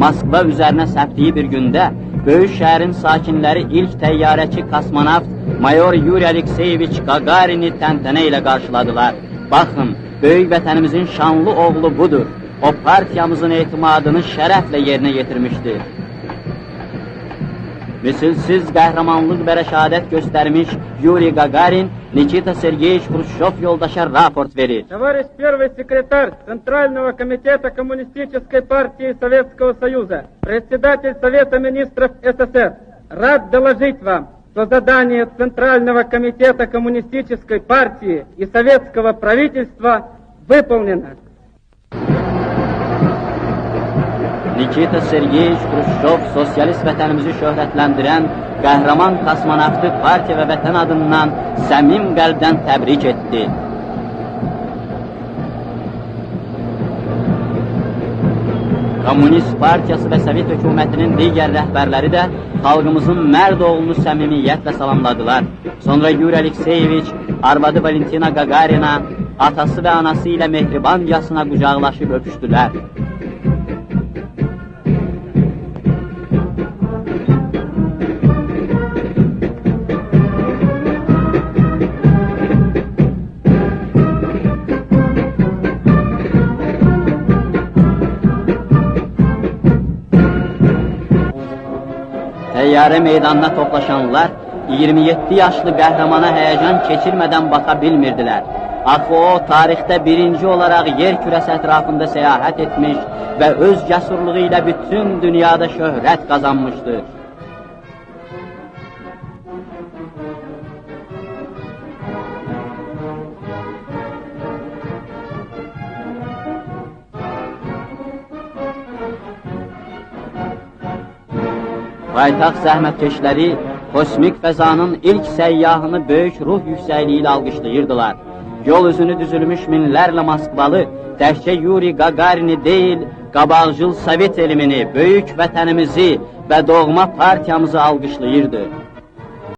Moskva üzerine serttiği bir günde büyük şehrin sakinleri ilk teyyareçi kosmonavt Mayor Yuri Alekseyeviç Gagarin'i tentene ile karşıladılar. Bakın, büyük vatanımızın şanlı oğlu budur. O partiyamızın etimadını şerefle yerine getirmişti. Misilsiz qəhrəmanlıq və rəşadət göstərmiş Yuri Gagarin Nikita Sergeyeviç Xruşov yoldaşa raport verir. Товарищ первый секретарь Центрального комитета Коммунистической партии Советского Союза, председатель Совета министров СССР, рад доложить вам, что задание Центрального комитета Коммунистической партии и Советского правительства выполнено. Nikita Sergeyeviç Xruşov sosialist vətənimizi şöhrətləndirən qəhrəman kosmonavtı partiya və vətən adından səmim qəlbdən təbrik etdi. Komünist Partiyası və Sovet hökumətinin digər rəhbərləri də xalqımızın mərd oğlunu səmimiyyətlə salamladılar. Sonra Yuri Alekseyeviç arvadı Valentina Gagarina, atası və anası ilə mehribancasına qucaqlaşıb öpüşdülər. Təyyarə meydanına toplaşanlar 27 yaşlı qəhrəmana həyəcan keçirmədən baxa bilmirdilər. Axı o, tarixdə birinci olaraq yer kürəsi ətrafında səyahət etmiş və öz cəsurluğu ilə bütün dünyada şöhrət qazanmışdır. Paytaxt zəhmətkeşləri kosmik fəzanın ilk səyyahını böyük ruh yüksəkliyi ilə alqışlayırdılar. Yol üzünü düzülmüş minlərlə Moskvalı təkcə Yuri Gagarini deyil, qabaqcıl Sovet elmini, böyük vətənimizi və doğma partiyamızı alqışlayırdı.